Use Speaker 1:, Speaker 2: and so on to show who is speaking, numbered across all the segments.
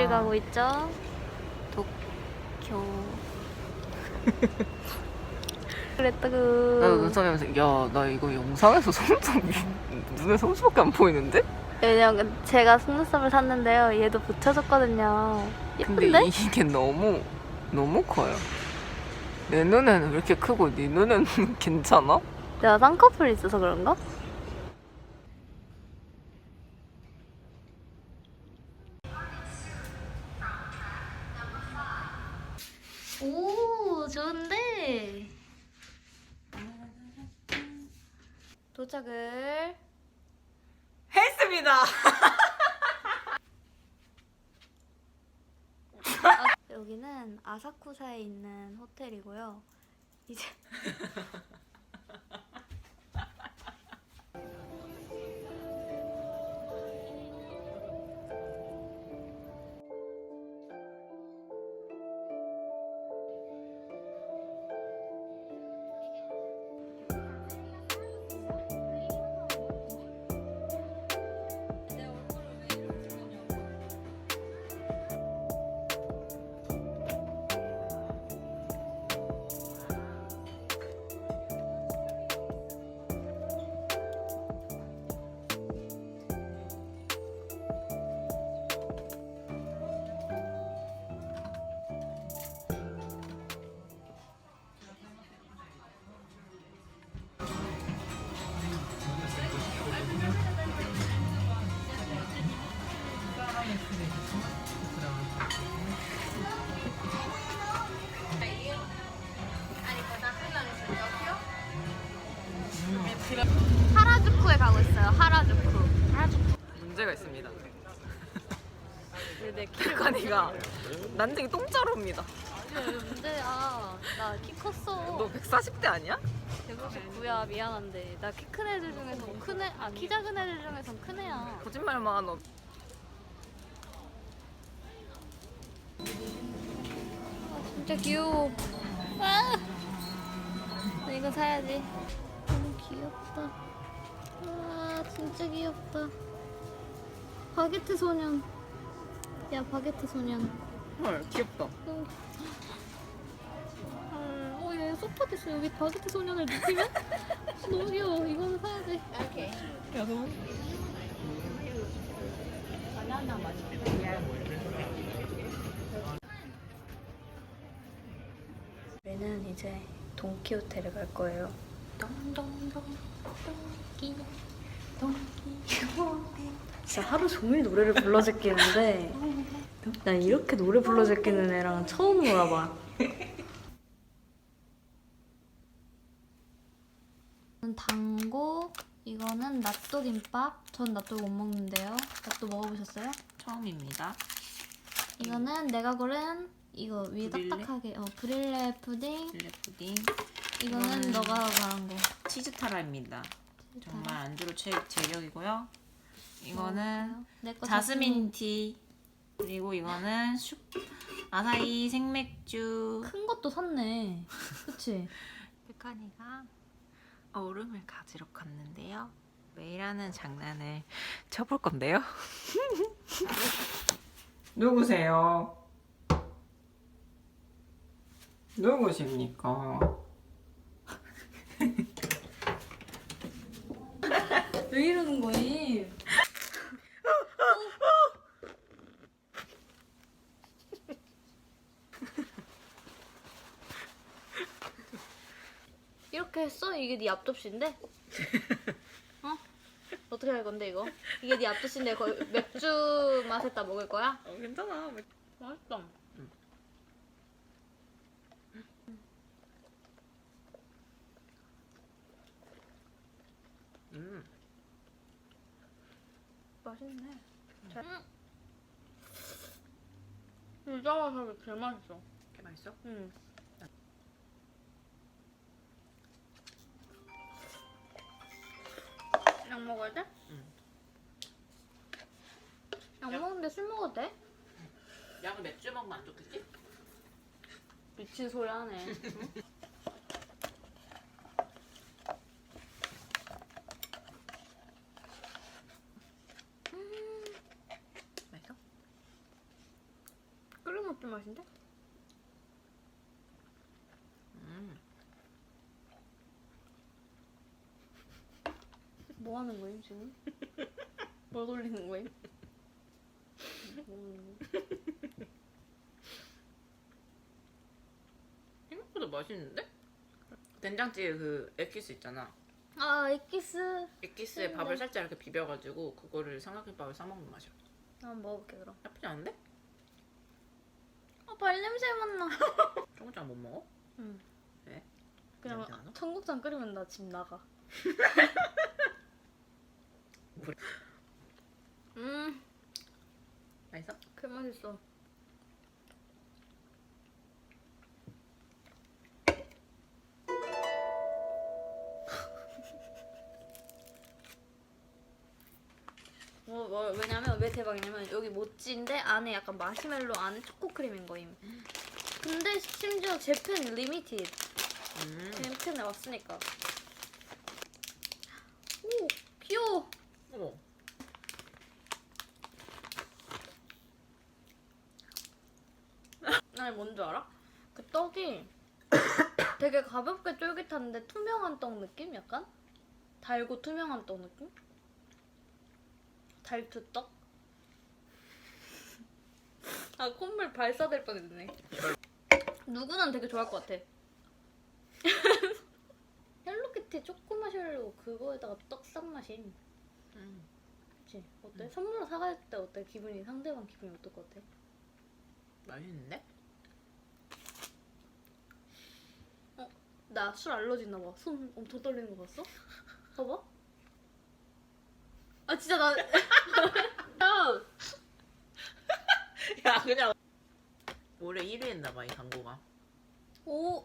Speaker 1: 어딜 가고 있죠? 도쿄. 그랬다고.
Speaker 2: 나도 눈썹하면서 야 나 이거 영상에서 속눈썹 눈에 속눈썹밖에 안 보이는데?
Speaker 1: 왜냐면 제가 속눈썹을 샀는데요. 얘도 붙여줬거든요.
Speaker 2: 근데
Speaker 1: 예쁜데?
Speaker 2: 이게 너무 너무 커요. 내 눈에는 왜 이렇게 크고 네 눈에는 괜찮아?
Speaker 1: 내가 쌍꺼풀이 있어서 그런가? 오, 좋은데? 도착을
Speaker 2: 했습니다.
Speaker 1: 아, 여기는 아사쿠사에 있는 호텔이고요. 이제 가고 있어요. 하라주쿠. 하라주쿠.
Speaker 2: 문제가 있습니다.
Speaker 1: 내 키를
Speaker 2: 가니가 난쟁이 똥자루입니다.
Speaker 1: 문제야. 나키 컸어.
Speaker 2: 너 140대 아니야?
Speaker 1: 159야 미안한데 나 키 큰 애들 중에서 큰 애, 아 키 작은 애들 중에선 큰 애야.
Speaker 2: 거짓말만 하너.
Speaker 1: 아 진짜 귀여워. 아, 나 이거 사야지. 너무 귀엽다. 아 진짜 귀엽다. 바게트 소년. 야 바게트 소년.
Speaker 2: 헐 귀엽다.
Speaker 1: 너무 헐, 어, 얘 소파 됐어. 여기 바게트 소년을 느끼면 너무 귀여워. 이거는 사야 돼.
Speaker 2: 야 너.
Speaker 1: 우리는 이제 동키 호텔에 갈 거예요. 진짜 하루 종일 노래를 불러 제끼는데 난 이렇게 노래 불러 제끼는 애랑 처음 놀아봐. 당고 이거는 낫또 김밥. 전 낫또 못 먹는데요. 낫또 먹어보셨어요?
Speaker 2: 처음입니다.
Speaker 1: 이거는 내가 고른 이거 위에
Speaker 2: 브릴레?
Speaker 1: 딱딱하게 어 브릴레 푸딩.
Speaker 2: 블랙 푸딩.
Speaker 1: 이거는
Speaker 2: 이거는-
Speaker 1: 너가 말한 거.
Speaker 2: 치즈 타라입니다. 정말 안주로 최 제격이고요. 이거는
Speaker 1: 내거
Speaker 2: 자스민 티 그리고 이거는 슈 아사히 생맥주.
Speaker 1: 큰 것도 샀네. 그치?
Speaker 2: 백한이가 얼음을 가지러 갔는데요. 하는 장난을 쳐볼 건데요. 누구세요? 누구십니까?
Speaker 1: 왜 이러는 거임? 이렇게 했어? 이게 네 앞접시인데? 어? 어떻게 할 건데 이거? 이게 네 앞접시인데 거의 맥주 맛에다 먹을 거야?
Speaker 2: 어, 괜찮아.
Speaker 1: 맛있다.
Speaker 2: 음.
Speaker 1: 맛있네. 잘... 유자 와사비 제일 맛있어.
Speaker 2: 이렇게 맛있어?
Speaker 1: 응. 약 먹어야 돼?
Speaker 2: 응.
Speaker 1: 약 먹는데 술 먹어도 돼?
Speaker 2: 약을 맥주 먹으면 안 좋겠지?
Speaker 1: 미친 소리 하네.
Speaker 2: 맛있어?
Speaker 1: 맛인데?
Speaker 2: 음.
Speaker 1: 거임 지금? 뭘 돌리는 하는 거임?
Speaker 2: 생각보다 맛있는데? 된장찌개 그 액기스 있잖아.
Speaker 1: 아 엑기스
Speaker 2: 액기스에
Speaker 1: 음,
Speaker 2: 밥을
Speaker 1: 네.
Speaker 2: 살짝 이렇게 비벼가지고 그거를 삼각김밥에 싸먹는 맛이야.
Speaker 1: 한번 먹어볼게 그럼
Speaker 2: 나쁘지 않은데?
Speaker 1: 아 발냄새 맡나
Speaker 2: 청국장 못 먹어?
Speaker 1: 응
Speaker 2: 왜?
Speaker 1: 그냥? 청국장 끓이면 나 집 나가
Speaker 2: 물.
Speaker 1: 음
Speaker 2: 맛있어?
Speaker 1: 그 맛있어 뭐, 뭐, 왜냐면 왜 대박이냐면 여기 모찌인데 안에 약간 마시멜로 안에 초코크림인 거임 근데 심지어 재팬 리미티드
Speaker 2: 음.
Speaker 1: 재팬에 왔으니까 오 귀여워
Speaker 2: 어머.
Speaker 1: 아니 뭔지 알아? 그 떡이 되게 가볍게 쫄깃한데 투명한 떡 느낌? 약간? 달고 투명한 떡 느낌? 달투 떡? 아 콧물 발사될 뻔했네 누구는 되게 좋아할 것 같아 헬로키티 초코마시멜로 그거에다가 떡 싼 맛이
Speaker 2: 음.
Speaker 1: 그치? 어때?
Speaker 2: 음.
Speaker 1: 선물로 사갈 때 어때? 기분이 상대방 기분이 어떨 것 같아?
Speaker 2: 맛있는데?
Speaker 1: 나술 알러지 있나 봐. 손 엄청 떨리는 거 봤어? 봐봐. 아 진짜 나. 야!
Speaker 2: 야 그냥 올해 1위 했나 봐 이 광고가.
Speaker 1: 오.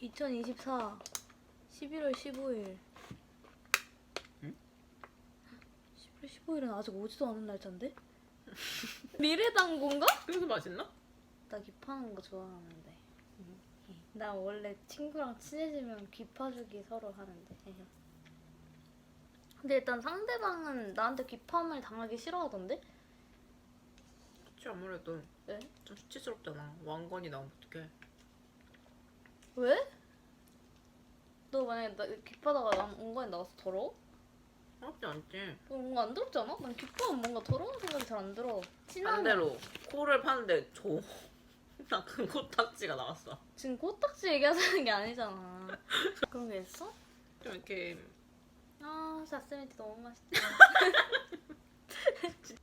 Speaker 1: 2024 11월 15일.
Speaker 2: 응?
Speaker 1: 11월 15일은 아직 오지도 않은 날짜인데? 미래당고인가?
Speaker 2: 그래서 맛있나?
Speaker 1: 나 귀파는 거 좋아하는데. 나 원래 친구랑 친해지면 귀파주기 서로 하는데. 근데 일단 상대방은 나한테 귀팜을 당하기 싫어하던데?
Speaker 2: 그치 아무래도
Speaker 1: 왜?
Speaker 2: 좀 수치스럽잖아. 왕건이 나오면 어떡해.
Speaker 1: 왜? 너 만약에 나 귀파다가 난 온거에 나가서 더러워?
Speaker 2: 어렵지 않지.
Speaker 1: 뭔가 안 더럽지 않아? 난 귀파는 뭔가 더러운 생각이 잘 안 들어. 친하면
Speaker 2: 반대로 코를 파는데 저... 나그 코딱지가 나왔어.
Speaker 1: 지금 코딱지 얘기하자는 게 아니잖아. 그런 게 있어?
Speaker 2: 좀 이렇게
Speaker 1: 아, 자스민 티 너무 맛있다.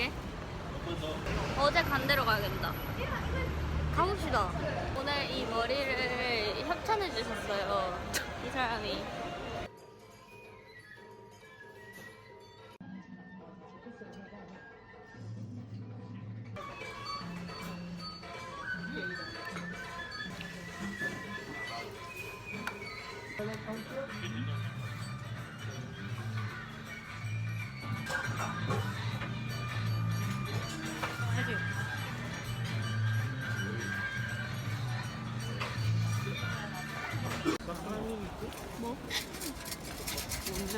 Speaker 1: 어떻게? 어제 간 대로 가야겠다. 가봅시다. 오늘 이 머리를 협찬해 주셨어요. 이 사람이.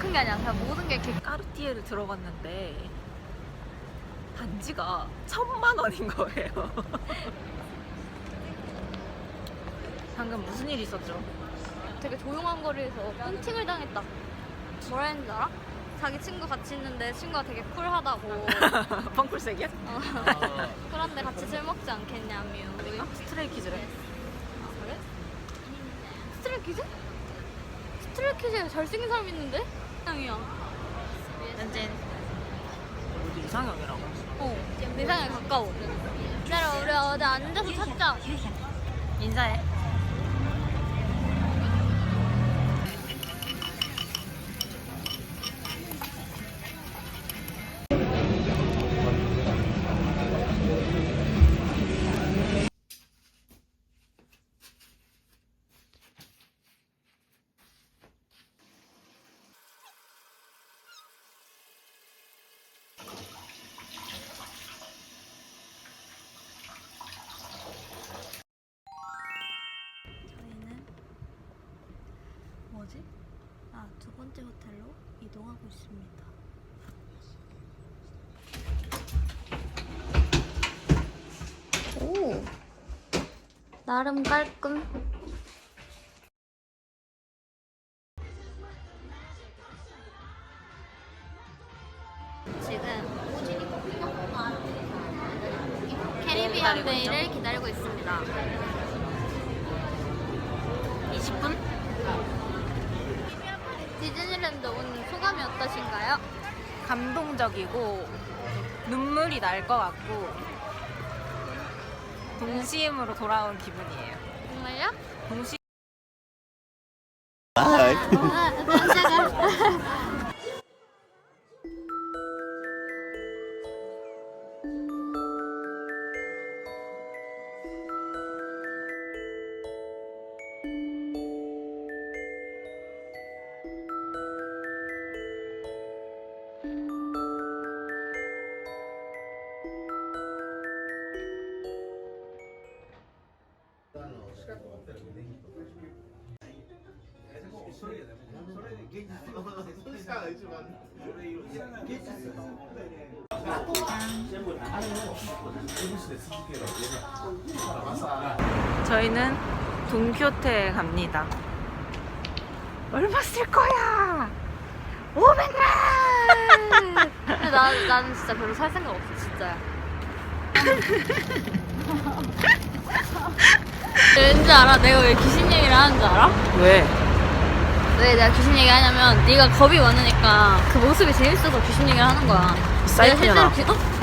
Speaker 1: 큰 게 아니야. 그냥 모든 게 이렇게
Speaker 2: 까르띠에를 들어갔는데 반지가 천만 원인 거예요. 방금 무슨 일 있었죠?
Speaker 1: 되게 조용한 거리에서 훔칭을 당했다. 뭐라 했는지 알아? 자기 친구 같이 있는데 친구가 되게 쿨하다고.
Speaker 2: 펑쿨색이야?
Speaker 1: 어. 쿨한데 같이 술 먹지 않겠냐며. 우리
Speaker 2: 스트레이키즈래.
Speaker 1: 아, 그래? 스트레이키즈? 스트레이키즈에 잘생긴 사람 있는데? 이상이야.
Speaker 2: 현진. 우리 이상형이라고.
Speaker 1: 어, 내 생각에 가까워.
Speaker 3: 얘들아 우리 어디 앉아서 찾자.
Speaker 4: 인사해.
Speaker 3: 뭐지? 아, 두 번째 호텔로 이동하고 있습니다. 오, 나름 깔끔.
Speaker 4: 감동적이고 눈물이 날 것 같고 동심으로 돌아온 기분이에요.
Speaker 3: 정말요?
Speaker 4: 동심 저희는 동키호테에 갑니다. 얼마 쓸 거야? 500만!
Speaker 3: 근데 나, 나는 진짜 별로 살 생각 없어, 진짜야. 왠지 알아? 내가 왜 귀신 얘기를 하는 줄 알아?
Speaker 4: 왜?
Speaker 3: 왜 내가 귀신 얘기 하냐면 네가 겁이 많으니까 그 모습이 재밌어서 귀신 얘기를 하는 거야. 내가
Speaker 4: 사이코잖아.
Speaker 3: 실제로 귀... 어?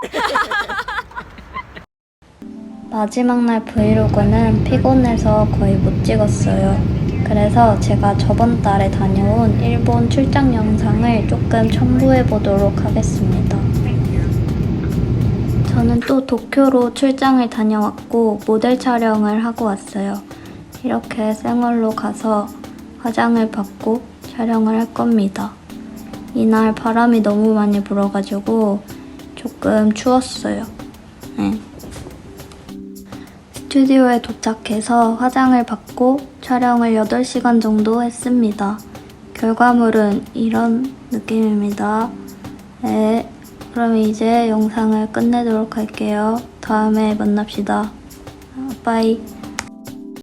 Speaker 3: 마지막 날 브이로그는 피곤해서 거의 못 찍었어요. 그래서 제가 저번 달에 다녀온 일본 출장 영상을 조금 첨부해 보도록 하겠습니다. 저는 또 도쿄로 출장을 다녀왔고 모델 촬영을 하고 왔어요. 이렇게 생얼로 가서 화장을 받고 촬영을 할 겁니다. 이날 바람이 너무 많이 불어가지고 조금 추웠어요. 네. 스튜디오에 도착해서 화장을 받고 촬영을 8시간 정도 했습니다. 결과물은 이런 느낌입니다. 네, 그럼 이제 영상을 끝내도록 할게요. 다음에 만납시다. 아, 빠이.